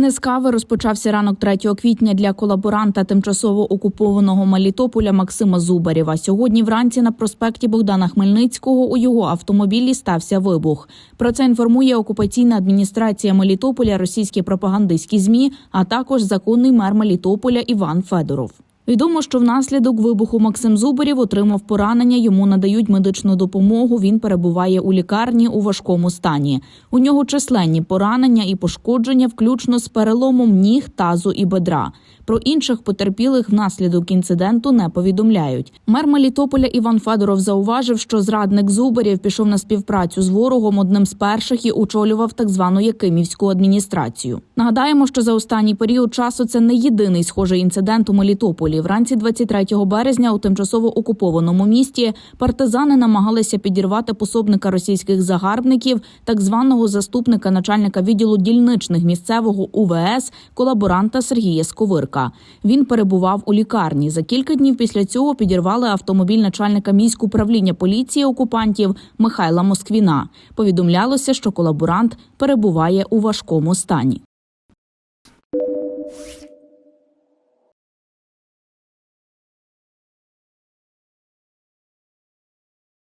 Не з кави розпочався ранок 3 квітня для колаборанта тимчасово окупованого Мелітополя Максима Зубарєва. Сьогодні вранці на проспекті Богдана Хмельницького у його автомобілі стався вибух. Про це інформує окупаційна адміністрація Мелітополя, російські пропагандистські змі, а також законний мер Мелітополя Іван Федоров. Відомо, що внаслідок вибуху Максим Зубарів отримав поранення. Йому надають медичну допомогу. Він перебуває у лікарні у важкому стані. У нього численні поранення і пошкодження, включно з переломом ніг, тазу і бедра. Про інших потерпілих внаслідок інциденту не повідомляють. Мер Мелітополя Іван Федоров зауважив, що зрадник Зубарєв пішов на співпрацю з ворогом одним з перших і очолював так звану Якимівську адміністрацію. Нагадаємо, що за останній період часу це не єдиний схожий інцидент у Мелітополі. Вранці 23 березня у тимчасово окупованому місті партизани намагалися підірвати пособника російських загарбників, так званого заступника начальника відділу дільничних місцевого УВС колаборанта Сергія Сковирка. Кравченка. Він перебував у лікарні. За кілька днів після цього підірвали автомобіль начальника міського управління поліції окупантів Михайла Москвіна. Повідомлялося, що колаборант перебуває у важкому стані.